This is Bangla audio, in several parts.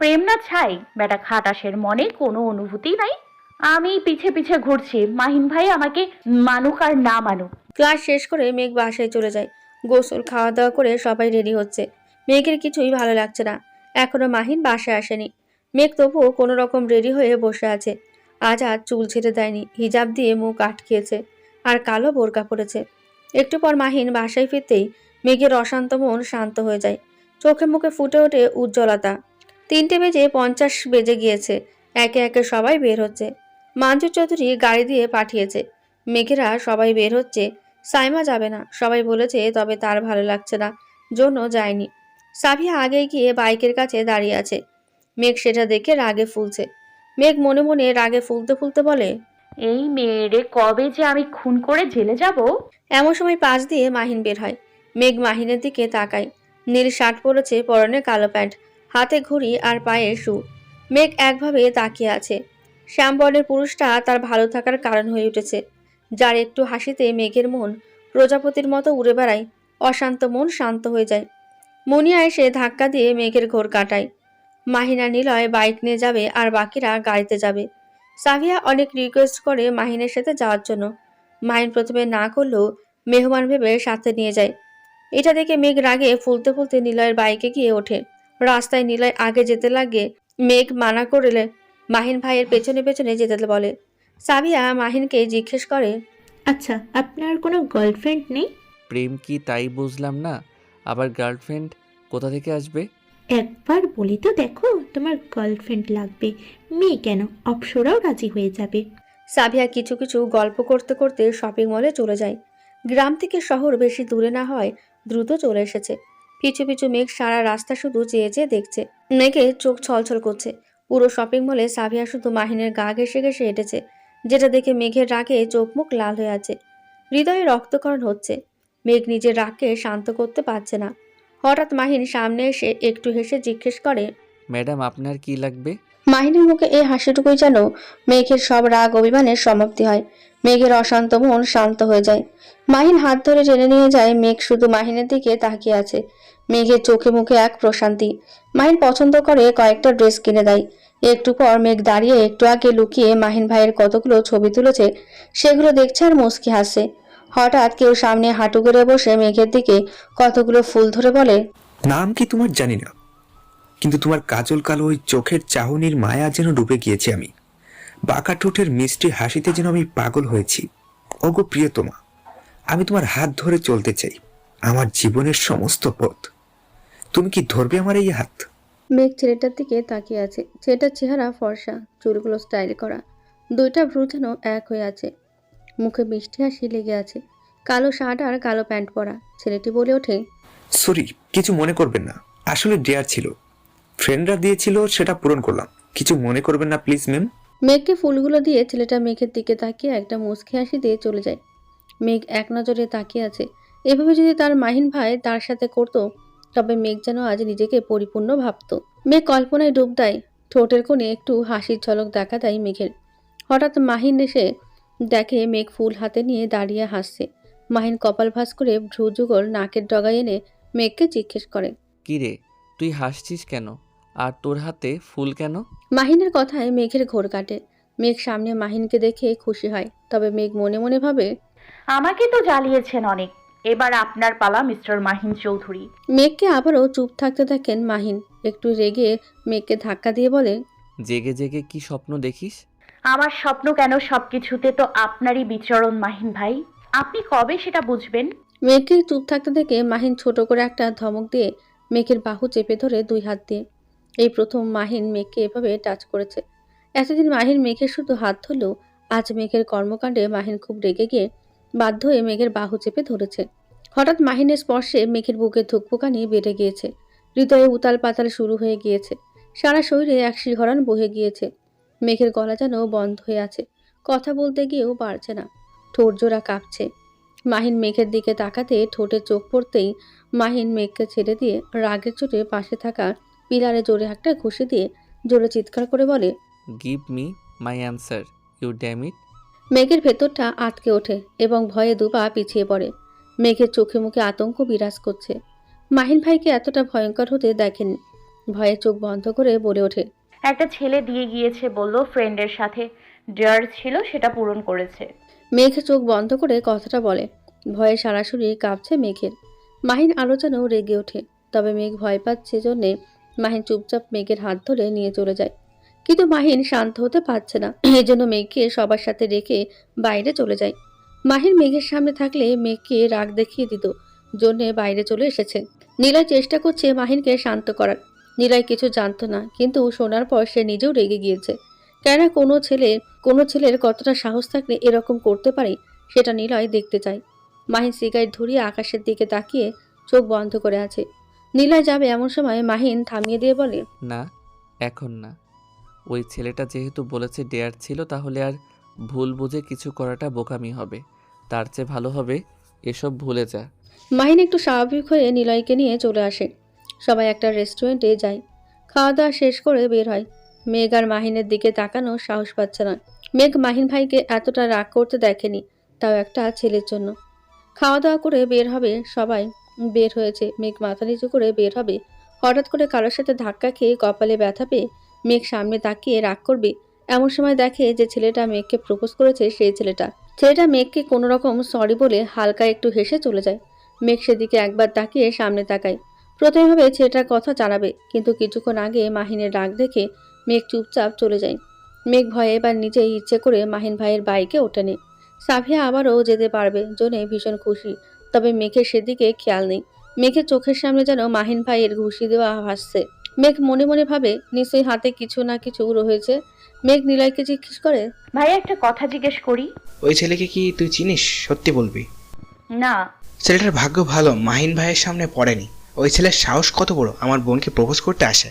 প্রেম না ছাই, বেটা খাটাসের মনে কোনো অনুভূতি নাই। আমি পিছে পিছে ঘুরছি, মাহিন ভাই আমাকে মানুক আর না মানুক। ক্লাস শেষ করে মেঘ বাসায় চলে যায়। গোসল খাওয়া দাওয়া করে সবাই রেডি হচ্ছে। মেঘের কিছুই ভালো লাগছে না। এখনও মাহিন বাসায় আসেনি। মেঘ তবুও কোনো রকম রেডি হয়ে বসে আছে। আজ আর চুল ছেড়ে দেয়নি, হিজাব দিয়ে মুখ আটকিয়েছে আর কালো বোরকা পড়েছে একটু পর মাহিন বাসায় ফিরতেই মেঘের অশান্ত মন শান্ত হয়ে যায়। চোখে মুখে ফুটে ওঠে উজ্জ্বলতা। তিনটে বেজে পঞ্চাশ বেজে গিয়েছে। একে একে সবাই বের হচ্ছে। মাঞ্জু চৌধুরী গাড়ি দিয়ে পাঠিয়েছে। মেঘেরা সবাই বের হচ্ছে। সাইমা যাবে না। সবাই বলেছে তবে তার ভালো লাগছে না। জন্য যায়নি। সাফিয়া আগে গিয়ে বাইকের কাছে দাঁড়িয়ে আছে। মেঘ সেটা দেখে রাগে ফুলছে। মেঘ মনে মনে রাগে ফুলতে ফুলতে বলে এই মেয়েরে কবে যে আমি খুন করে জেলে যাব? এমন সময় পাশ দিয়ে মাহিন বের হয়। মেঘ মাহিনের দিকে তাকায়। নীল শার্ট পরেছে পরনে কালো প্যান্ট। হাতে ঘড়ি আর পায়ে শু মেঘ একভাবে তাকিয়ে আছে। শ্যামবর্ণের পুরুষটা তার ভালো থাকার কারণ হয়ে উঠেছে। যার একটু হাসিতে মেঘের মন প্রজাপতির মতো উড়ে বেড়ায়, অশান্ত মন শান্ত হয়ে যায়। মুনিয়া এসে ধাক্কা দিয়ে মেঘের ঘোর কাটায়। মাহিনা নিলয় বাইক নিয়ে যাবে আর বাকিরা গাড়িতে যাবে। সাভিয়া অনেক রিকোয়েস্ট করে মাহিনের সাথে যাওয়ার জন্য। মাহিন প্রথমে না করলেও মেহমান ভেবে সাথে নিয়ে যায়। এটা দেখে মেঘ রাগে ফুলতে ফুলতে নিলয়ের বাইকে গিয়ে ওঠে। রাস্তায় নিলয় আগে যেতে লাগে মেঘ মানা করলে মাহিন ভাইয়ের পেছনে পেছনে যেতে বলে। সাবিয়া মাহিনকে জিজ্ঞেস করে আচ্ছা আপনার কোনো গার্লফ্রেন্ড নেই? প্রেম কি তাই বুঝলাম না আবার গার্লফ্রেন্ড কোথা থেকে আসবে? একবার বলি তো দেখো তোমার গার্লফ্রেন্ড লাগবে মেয়ে কেন? অপসরাও রাজি হয়ে যাবে। সাবিয়া কিছু কিছু গল্প করতে করতে শপিং মলে চলে যায়। গ্রাম থেকে শহর বেশি দূরে না হয় দ্রুত চলে এসেছে। পিছু পিছু মেঘ সারা রাস্তা শুধু চেয়ে চেয়ে দেখছে। মেঘে চোখ ছলছল করছে। পুরো শপিং মলে সাবিয়া শুধু মাহিনের গা ঘেসে ঘেসে হেঁটেছে যেটা দেখে মেঘের রাগে চোখ মুখ লাল হয়ে আছে। হৃদয়ে রক্তকরণ হচ্ছে। মেঘ নিজের রাগকে শান্ত করতে পারছে না। হঠাৎ মাহিন সামনে এসে একটু হেসে জিজ্ঞেস করে ম্যাডাম আপনার কি লাগবে? মাহিনের মুখে এই হাসিটুকুই যেন মেঘের সব রাগ অভিমানের সমাপ্তি হয়। মেঘের অশান্ত মন শান্ত হয়ে যায়। মাহিন হাত ধরে টেনে নিয়ে যায় মেঘ শুধু মাহিনের দিকে তাকিয়ে আছে। মেঘের চোখে মুখে এক প্রশান্তি। মাহিন পছন্দ করে কয়েকটা ড্রেস কিনে দেয়। একটু পর মেঘ দাঁড়িয়ে একটু আগে লুকিয়ে মাহিন ভাইয়ের কতগুলো ছবি তুলেছে, সেগুলো দেখছে আর মুস্কি হাসছে। হঠাৎ কেউ সামনে হাঁটু করে বসে মেঘের দিকে কতগুলো ফুল ধরে বলে, নাম কি তোমার জানি না, কিন্তু তোমার কাজল কালো ওই চোখের চাহনির মায়া যেন ডুবে গিয়েছি আমি। বাঁকা ঠোঁটের মিষ্টি হাসিতে যেন আমি পাগল হয়েছি। ওগো প্রিয়তমা, আমি তোমার হাত ধরে চলতে চাই, আমার জীবনের সমস্ত পথ। তুমি কি ধরবে আমার এই হাত? মেঘ ছেলেটার দিকে তাকিয়ে আছে। ছেলেটার চেহারা ফর্সা চুলগুলো স্টাইল করা। দুইটা ভ্রু যেন এক হয়ে আছে। মুখে মিষ্টি হাসি লেগে আছে। কালো শার্ট আর কালো প্যান্ট পরা। ছেলেটি বলে ওঠে সরি কিছু মনে করবেন না। আসলে ডেয়ার ছিল। ফ্রেন্ডরা দিয়েছিল সেটা পূরণ করলাম। কিছু মনে করবেন না প্লিজ ম্যাম মেঘকে ফুলগুলো দিয়ে ছেলেটা মেঘের দিকে তাকিয়ে একটা মুচকি হাসি দিয়ে চলে যায়। মেঘ এক নজরে তাকিয়ে আছে। এভাবে যদি তার মাহিন ভাই তার সাথে করতো তবে মেঘ যেন আজ নিজেকে পরিপূর্ণ ভাবতো। মেঘ কল্পনায় ডুব দেয়। ঠোঁটের কোণে একটু হাসির ঝলক দেখা দেয় মেঘের। হঠাৎ মাহিন এসে দেখে মেঘ ফুল হাতে নিয়ে দাঁড়িয়ে হাসছে। মাহিন কপাল ভাস করে ভ্রু যুগল নাকের ডগায় এনে মেঘকে জিজ্ঞেস করে। কি রে তুই হাসছিস কেন? আর তোর হাতে ফুল কেন? মাহিনের কথায় মেঘের ঘোর কাটে। মেঘ সামনে মাহিনকে দেখে খুশি হয়। তবে মেঘ মনে মনে ভাবে আমাকে তো জ্বালিয়েছেন অনেক। এবার আপনার পালা মিস্টার মাহিন চৌধুরী। মেঘকে আবারও চুপ থাকতে দেখেন মাহিন। একটু রেগে মেঘকে ধাক্কা দিয়ে বলে জেগে জেগে কি স্বপ্ন দেখিস? আমার স্বপ্ন কেন সবকিছুতে? তো আপনারই বিচরণ মাহিন ভাই। আপনি কবে সেটা বুঝবেন? মেঘকে চুপ থাকতে দেখে মাহিন ছোট করে একটা ধমক দিয়ে মেঘের বাহু চেপে ধরে দুই হাত দিয়ে। এই প্রথম মাহিন মেঘকে এভাবে টাচ করেছে। এতদিন মাহিন মেঘের শুধু হাত ধরলেও আজ মেঘের কর্মকাণ্ডে মাহিন খুব রেগে গিয়ে বাধ্য হয়ে মেঘের বাহু চেপে ধরেছে। হঠাৎ মাহিনের স্পর্শে মেঘের বুকে ধুকপুকানি বেড়ে গিয়েছে। হৃদয়ে উতাল পাতাল শুরু হয়ে গিয়েছে। সারা শরীরে এক শিহরণ বহে গিয়েছে। মেঘের গলা যেন বন্ধ হয়ে আছে। কথা বলতে গিয়েও পারছে না। ঠোঁট জোড়া কাঁপছে। মাহিন মেঘের দিকে তাকাতে ঠোঁটে চোখ পড়তেই মাহিন মেঘকে ছেড়ে দিয়ে রাগের চোটে পাশে থাকা পিলারে জোরে একটা ঘুষি দিয়ে জোরে চিৎকার করে বলে give me my answer you damn it মেঘের ভেতরটা আটকে ওঠে এবং ভয়ে দুপা পিছিয়ে পড়ে। মেঘের চোখে মুখে আতঙ্ক বিরাজ করছে। মাহিন ভাইকে এতটা ভয়ঙ্কর হতে দেখেন। ভয়ে চোখ বন্ধ করে বলে ওঠে একটা ছেলে দিয়ে গিয়েছে বলল ফ্রেন্ডের সাথে। ডেয়ার ছিল সেটা পূরণ করেছে। মেঘ চোখ বন্ধ করে কথাটা বলে। ভয়ে সারা শরীর কাঁপছে মেঘের। মাহিন আলোচনাও রেগে ওঠে তবে মেঘ ভয় পাচ্ছে জন্যে মাহিন চুপচাপ মেঘের হাত ধরে নিয়ে চলে যায়। কিন্তু মাহিন শান্ত হতে পারছে না। এই জন্য মেঘকে সবার সাথে রেখে বাইরে চলে যায়। মাহিন মেঘের সামনে থাকলে মেঘকে রাগ দেখিয়ে দিত, জন্যে বাইরে চলে এসেছে। নীলয় চেষ্টা করছে মাহিনকে শান্ত করার। নীলয় কিছু জানতো না, কিন্তু শোনার পর সে নিজেও রেগে গিয়েছে। কেননা কোনো ছেলে, কোনো ছেলের কতটা সাহস থাকলে এরকম করতে পারে, সেটা নীলয় দেখতে চায়। মাহিন সিগারেট ধরিয়ে আকাশের দিকে তাকিয়ে চোখ বন্ধ করে আছে। নিলয় যাবে এমন সময় মাহিন থামিয়ে দিয়ে বলে, না, এখন না। ওই ছেলেটা যেহেতু বলেছে ডেয়ার ছিল, তাহলে আর ভুল বুঝে কিছু করাটা বোকামি হবে। তার চেয়ে ভালো হবে, এসব ভুলে যা। মাহিন একটু স্বাভাবিক হয়ে নিলয়কে নিয়ে চলে আসে। সবাই একটা রেস্টুরেন্টে যায়। খাওয়া দাওয়া শেষ করে বের হয়। মেঘ আর মাহিনের দিকে তাকানো সাহস পাচ্ছে না। মেঘ মাহিন ভাইকে এতটা রাগ করতে দেখেনি, তাও একটা ছেলের জন্য। খাওয়া দাওয়া করে বের হবে সবাই, বের হয়েছে। মেঘ মাথা নিচু করে বের হবে। হঠাৎ করে কারোর সাথে ধাক্কা খেয়ে কপালে ব্যথা পেয়ে মেঘ সামনে তাকিয়ে রাগ করবে। এমন সময় দেখে যে ছেলেটা মেঘকে প্রপোজ করেছে সেই ছেলেটা। ছেলেটা মেঘকে কোনো রকম সরি বলে হালকা একটু হেসে চলে যায়। মেঘ সেদিকে একবার তাকিয়ে সামনে তাকায়। প্রথমে ভাবে ছেলেটার কথা জানাবে, কিন্তু কিছুক্ষণ আগে মাহিনের ডাক দেখে মেঘ চুপচাপ চলে যায়। মেঘ ভয়ে এবার নিজেই ইচ্ছে করে মাহিন ভাইয়ের বাইকে ওঠেনি। সাফিয়া আবারও যেতে পারবে জন্যে ভীষণ খুশি, তবে মেঘের সেদিকে খেয়াল নেই। মেঘের চোখের সামনে যেন মাহিন ভাইয়ের ঘুষি দেওয়া ভাসছে মেঘ মনে মনে ভাবে নিশ্চয়ই হাতে কিছু না কিছু রয়েছে মেঘ নিলয়কে জিজ্ঞেস করে ভাই একটা কথা জিজ্ঞেস করি। ওই ছেলেকে কি তুই চিনিস? সত্যি বলবি? না। ছেলেটার ভাগ্য ভালো মাহিন ভাইয়ের সামনে পড়েনি। ওই ছেলের সাহস কত বড়? আমার বোনকে প্রপোজ করতে আসে।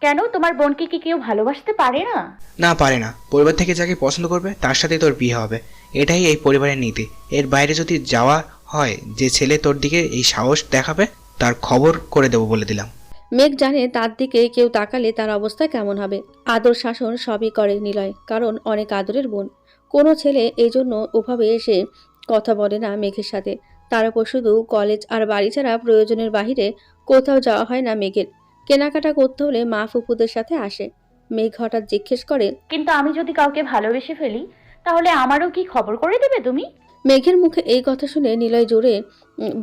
কেন? তোমার বোনকে কি কেউ ভালোবাসতে পারে না? না পারে না। পরিবার থেকে যাকে পছন্দ করবে তার সাথে তোর বিয়ে হবে। এটাই এই পরিবারের নীতি। এর বাইরে যদি যাওয়া হয় যে ছেলে তোর দিকে এই সাহস দেখাবে তার খবর করে দেবো বলে দিলাম। মেঘ জানে তার দিকে কেউ তাকালে তার অবস্থা কেমন হবে। আদর শাসন সবই করে নিলয় কারণ অনেক আদরের বোন। কোনো ছেলে এই জন্য ওভাবে এসে কথা বলে না মেঘের সাথে। তার উপর শুধু কলেজ আর বাড়ি ছাড়া প্রয়োজনের বাহিরে কোথাও যাওয়া হয় না মেঘের। কেনাকাটা করতে হলে মা ফুপুদের সাথে আসে। মেঘ হঠাৎ জিজ্ঞেস করে কিন্তু আমি যদি কাউকে ভালোবেসে ফেলি তাহলে আমারও কি খবর করে দেবে তুমি? মেঘের মুখে এই কথা শুনে নিলয় জোরে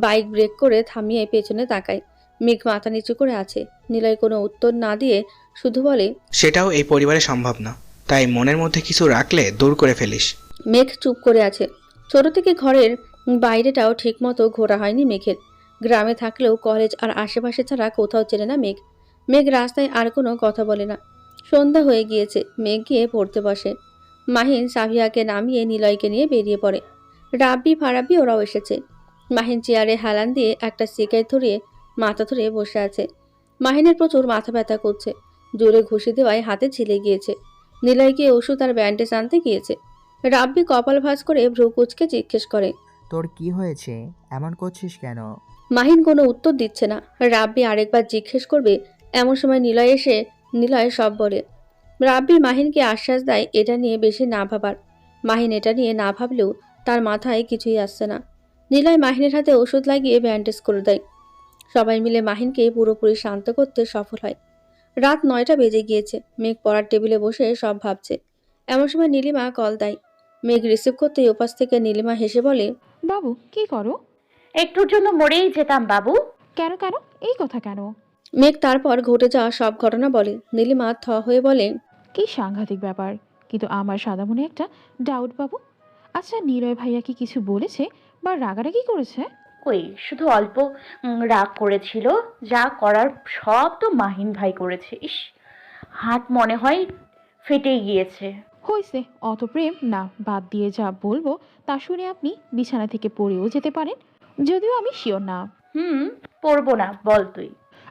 বাইক ব্রেক করে থামিয়ে পেছনে তাকায়। মেঘ মাথা নিচু করে আছে। নিলয় কোনো উত্তর না দিয়ে শুধু বলে সেটাও এই পরিবারে সম্ভব না। তাই মনের মধ্যে কিছু রাখলে দূর করে ফেলিস। মেঘ চুপ করে আছে। ছোট থেকে ঘরের বাইরেটাও ঠিকমতো ঘোরা হয়নি মেঘের। গ্রামে থাকলেও কলেজ আর আশেপাশে ছাড়া কোথাও চেনে না মেঘ। মেঘ রাস্তায় আর কোনো কথা বলে না। সন্ধ্যা হয়ে গিয়েছে। মেঘ গিয়ে পড়তে বসে। মাহিন সাভিয়াকে নামিয়ে নিলয়কে নিয়ে বেরিয়ে পড়ে। রাব্বি ফারাব্বি ওরাও এসেছে। মাহিন চেয়ারে হেলান দিয়ে একটা সিগারেট ধরিয়ে মাথা ধরে বসে আছে। মাহিনের প্রচুর মাথা ব্যথা করছে। জোরে ঘুষি দেওয়ায় হাতে ছিলে গিয়েছে। নিলয় গিয়ে ওষুধ আর ব্যান্ডেজ আনতে গিয়েছে। রাব্বি কপাল ভাঁজ করে ভ্রু কুচকে জিজ্ঞেস করে তোর কি হয়েছে? এমন করছিস কেন? মাহিন কোনো উত্তর দিচ্ছে না। রাব্বি আরেকবার জিজ্ঞেস করবে এমন সময় নিলয় এসে নিলয় সব বলে রাব্বি মাহিনকে আশ্বাস দেয় এটা নিয়ে বেশি না ভাবার। মাহিন এটা নিয়ে না ভাবলেও তার মাথায় কিছুই আসছে না। নিলয় মাহিনের হাতে ওষুধ লাগিয়ে ব্যান্ডেজ করে দেয়। সবাই মিলে মাহিনকে পুরোপুরি শান্ত করতে সফল হয়। রাত নয়টা বেজে গিয়েছে। মেঘ পড়ার টেবিলে বসে সব ভাবছে। এমন সময় নীলিমা কল দেয়। মেঘ রিসিভ করতেই ওপাশ থেকে নীলিমা হেসে বলে বাবু কি করো? একটুর জন্য মরেই যেতাম বাবু। কেন কেন? এই কথা কেন? মেঘ তারপর ঘটে যাওয়া সব ঘটনা বলে। নীলিমা থ হয়ে বলে কি সাংঘাতিক ব্যাপার। কিন্তু আমার সাদা মনে একটা ডাউট বাবু। আচ্ছা নিলয় ভাইয়া কি কিছু বলেছে বা রাগারাগি করেছে? কই? শুধু অল্প রাগ করেছিল যা করার সব তো মাহিন ভাই করেছে। ইস হাত মনে হয় ফেটেই গিয়েছে। হয়েছে অত প্রেম না বাদ দিয়ে যা বলব তা শুনে আপনি বিছানা থেকে পড়েও যেতে পারেন যদিও আমি শিওর না। হুম পড়ব না বল তুই।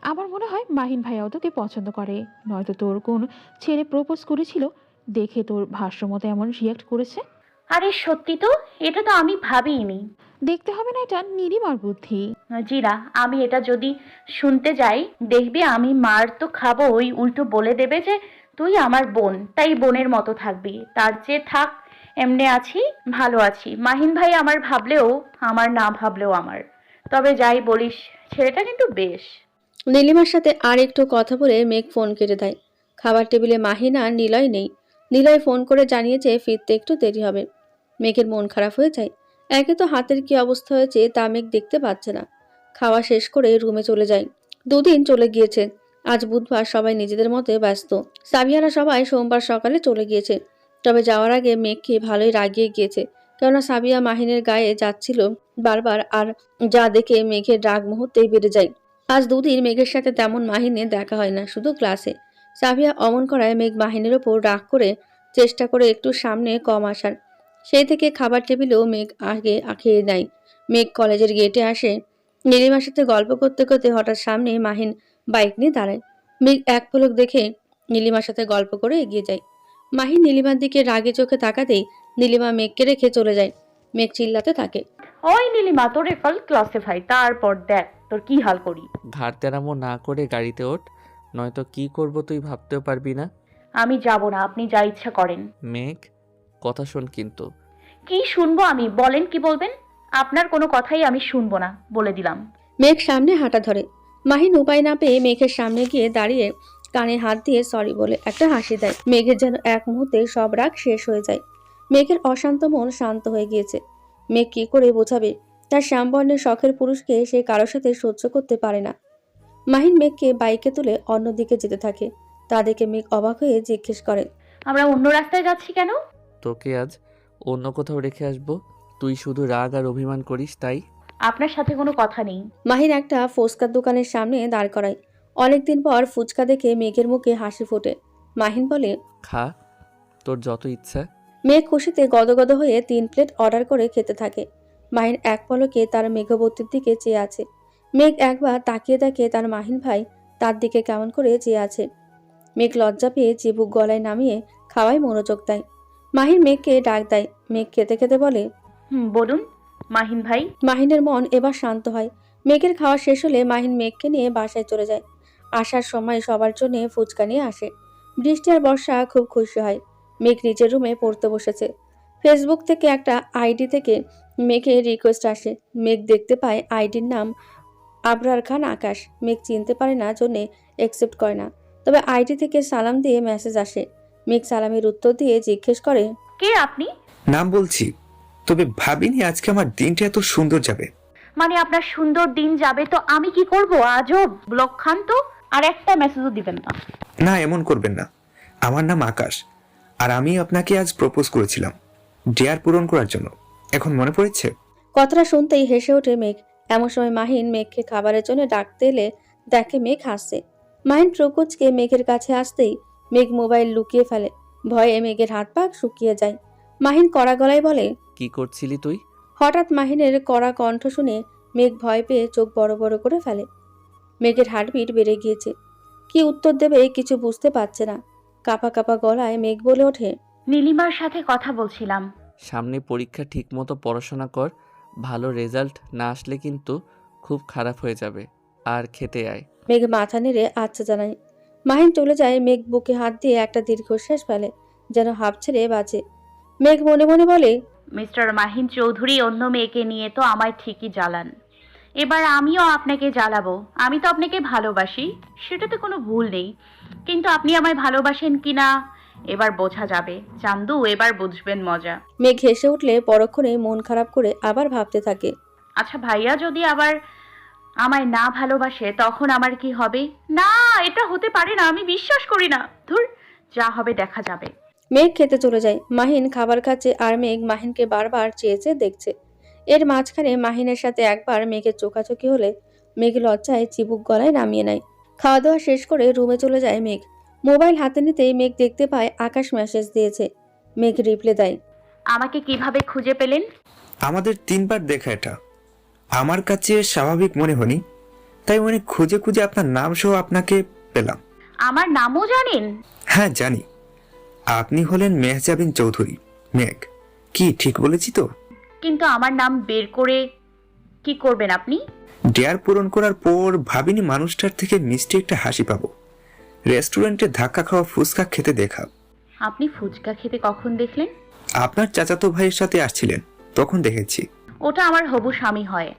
আমার মনে হয় মাহিন ভাইয়াও তোকে পছন্দ করে নয়তো তোর কোন ছেলে প্রপোজ করেছিল দেখে তোর ভাষ্য মতো এমন রিয়াক্ট করেছে। আরে সত্যি তো এটা তো আমি ভাবিনি দেখতে হবে না এটা নিরিমার বুদ্ধি। জিরা আমি এটা যদি শুনতে যাই দেখবি আমি মার তো খাব ওই উল্টো বলে দেবে যে তুই আমার বোন তাই বোনের মতো থাকবি। তার চেয়ে থাক এমনি আছি ভালো আছি। মাহিন ভাই আমার ভাবলেও আমার না ভাবলেও আমার। তবে যাই বলিস ছেলেটা কিন্তু বেশ। নীলিমার সাথে আর একটু কথা বলে মেঘ ফোন কেটে দেয়। খাবার টেবিলে মাহিন আর নিলয় নেই। নিলয় ফোন করে জানিয়েছে ফিরতে একটু দেরি হবে। মেঘের মন খারাপ হয়ে যায়। একে তো হাতের কি অবস্থা হয়েছে তা মেঘ দেখতে পাচ্ছে না। খাওয়া শেষ করে রুমে চলে যায়। দুদিন চলে গিয়েছে। আজ বুধবার সবাই নিজেদের মতে ব্যস্ত। সাবিয়ারা সবাই সোমবার সকালে চলে গিয়েছে। তবে যাওয়ার আগে মেঘকে ভালোই রাগিয়ে গিয়েছে। কেননা সাবিয়া মাহিনের গায়ে যাচ্ছিল বারবার আর যা দেখে মেঘের রাগ মুহূর্তেই বেড়ে যায়। আজ দুদিন মেঘের সাথে তেমন মাহিনে দেখা হয় না, শুধু ক্লাসে। সাবিয়া অমন করায় মেঘ মাহিনের ওপর রাগ করে চেষ্টা করে একটু সামনে কম আসার। সেই থেকে খাবার টেবিলেও মেঘ আগে খেয়ে নেয়। মেঘ কলেজের গেটে আসে। নীলিমার সাথে গল্প করতে করতে হঠাৎ সামনে মাহিন বাইক নিয়ে দাঁড়ায়। মেঘ এক পলক দেখে নীলিমার সাথে গল্প করে এগিয়ে যায়। মাহিন নীলিমার দিকে রাগে চোখে তাকাতেই নীলিমা মেঘকে রেখে চলে যায়। মেঘ চিল্লাতে থাকে। ওই নীলিমা তোরে কাল ক্লাসে ভাই তারপর দেখ তোর কি হাল করি। ঘাড় তেরামো না করে গাড়িতে ওঠ নয়তো কি করব তুই ভাবতেও পারবি না। আমি যাব না আপনি যা ইচ্ছা করেন। মেঘ কথা শোন কিন্তু। কি শুনব আমি? বলেন কি বলবেন? আপনার কোনো কথাই আমি শুনব না বলে দিলাম। মেঘ সামনে হাঁটা ধরে। মাহিন উপায় না পেয়ে মেঘের সামনে গিয়ে দাঁড়িয়ে কানে হাত দিয়ে সরি বলে একটা হাসি দেয়। মেঘের যেন এক মুহূর্তে সব রাগ শেষ হয়ে যায়। মেঘের অশান্ত মন শান্ত হয়ে গিয়েছে। মেঘ কি করে বোঝাবে? তার শ্যামবর্ণের শখের পুরুষকে সে কারোর সাথে সহ্য করতে পারে না। মাহিন মেঘকে বাইকে তুলে অন্যদিকে যেতে থাকে। তাদেরকে মেঘ অবাক হয়ে জিজ্ঞেস করে আমরা অন্য রাস্তায় যাচ্ছি কেন? তোকে আজ অন্য কোথাও রেখে আসব। তুই শুধু রাগ আর অভিমান করিস তাই? আপনার সাথে কোনো কথা নেই। মাহিন একটা ফুচকার দোকানের সামনে দাঁড় করায়। অনেকদিন পর ফুচকা দেখে মেঘের মুখে হাসি ফোটে। মাহিন বলে খা তোর যত ইচ্ছা। মেঘ খুশিতে গদগদ হয়ে তিন প্লেট অর্ডার করে খেতে থাকে। মাহিন এক পলকে তার মেঘবর্তীর দিকে চেয়ে আছে। মেঘ একবার তাকিয়ে দেখে তার মাহিন ভাই তার দিকে কেমন করে চেয়ে আছে। মেঘ লজ্জা পেয়ে চিবুক গলায় নামিয়ে খাওয়ায় মনোযোগ দেয়। মাহিন মেঘকে ডাক দেয়। মেঘ খেতে খেতে বলে হুম বলুন। মাহিন ভাই? মাহিনের মন এবার শান্ত হয়। মেঘের খাওয়া শেষ হলে মাহিন মেঘকে নিয়ে বাসায় চলে যায়। আসার সময় সবার জন্য ফুচকা নিয়ে আসে। বৃষ্টি আর বর্ষা খুব খুশি হয়। মেঘ নিজের রুমে পড়তে বসেছে। ফেসবুক থেকে একটা আইডি থেকে মেঘের রিকোয়েস্ট আসে। মেঘ দেখতে পায় আইডির নাম আবরার খান আকাশ। মেঘ চিনতে পারে না জন্যে অ্যাকসেপ্ট করে না। তবে আইডি থেকে সালাম দিয়ে মেসেজ আসে। মেঘ সালামের উত্তর দিয়ে জিজ্ঞেস করে কে আপনি? নাম বলছি তবে ভাবিনি আজকে আমার দিনটা এত সুন্দর যাবে। মানে আপনার সুন্দর দিন যাবে তো আমি কি করব আজব? ব্লক খান তো আর একটা মেসেজও দিবেন না। না এমন করবেন না। আমার নাম আকাশ আর আমি আপনাকে আজ প্রপোজ করেছিলাম ডেয়ার পূরণ করার জন্য। এখন মনে পড়েছে? কথাটা শুনতেই হেসে ওঠে মেঘ। এমন সময় মাহিন মেঘকে খাবারের জন্য ডাকতে এলে দেখে মেঘ হাসছে মাহিন প্রকোচকে মেঘের কাছে আসতেই মেঘ মোবাইল লুকিয়ে ফেলে। ভয়ে মেঘের হাত পা শুকিয়ে যায়। মাহিন কড়া গলায় বলে কি করছিলি তুই? হঠাৎ মাহিনের কড়া কণ্ঠ শুনে মেঘ ভয় পেয়ে চোখ বড় বড় করে ফেলে। মেঘের হার্টবিট বেড়ে গিয়েছে। কি উত্তর দেবে কিছু বুঝতে পারছে না। কাপা কাপা গলায় মেঘ বলে ওঠে নীলিমার সাথে কথা বলছিলাম। সামনে পরীক্ষা ঠিকমতো পড়াশোনা কর ভালো রেজাল্ট না আসলে কিন্তু খুব খারাপ হয়ে যাবে আর খেতে আয়। মেঘ মাথা নেড়ে আচ্ছা জানায় মাহিন চলে যায় মেঘ বুকে হাত দিয়ে একটা দীর্ঘশ্বাস ফেলে যেন হাফ ছেড়ে বাজে মেঘ মনে মনে বলে মিস্টার মাহিন চৌধুরী অন্য মেয়েকে নিয়ে তো আমায় ঠিকই জ্বালান। এবার আমিও আপনাকে জ্বালাবো। আমি তো আপনাকে ভালোবাসি সেটাতে কোনো ভুল নেই। কিন্তু আপনি আমায় ভালোবাসেন কি না এবার বোঝা যাবে। চান্দু এবার বুঝবেন মজা। মেঘ হেসে উঠলে পরক্ষণে মন খারাপ করে আবার ভাবতে থাকে। আচ্ছা ভাইয়া যদি আবার আমায় না ভালোবাসে তখন আমার কি হবে? না এটা হতে পারে না আমি বিশ্বাস করি না। ধুর যা হবে দেখা যাবে। মেঘ খেতে চলে যায়। মাহিন খাবার খাচ্ছে আর মেঘ মাহিনকে বারবার চেয়েছে দেখছে। এর মাঝখানে মাহিনের সাথে একবার মেঘের চোখাচোখি হলে মেঘ লজ্জায় চিবুক গলায় নামিয়ে নেয়। খাওয়া দাওয়া শেষ করে রুমে চলে যায় মেঘ। মোবাইল হাতে নিতেই মেঘ দেখতে পায় আকাশ মেসেজ দিয়েছে। মেঘ রিপ্লে দেয়। আমাকে কীভাবে খুঁজে পেলেন? আমাদের তিনবার দেখা এটা। আমার কাছে স্বাভাবিক মনে হয়নি তাই মনে খুঁজে খুঁজে আপনার নাম সহ আপনাকে পেলাম। আমার নামও জানেন? হ্যাঁ জানি। আপনি হলেন মেহজাবিন চৌধুরী। মেঘ কি ঠিক বলেছি তো? কিন্তু আমার নাম বের করে কি করবেন আপনি? ডেয়ার পূরণ করার পর ভাবিনি মানুষটার থেকে মিষ্টি একটা হাসি পাবো। রেস্টুরেন্টে ধাক্কা খাওয়া ফুচকা খেতে দেখা। আপনি ফুচকা খেতে কখন দেখলেন? আপনার চাচাতো ভাইয়ের সাথে আসছিলেন তখন দেখেছি। ওটা আমার হবু স্বামী হয়।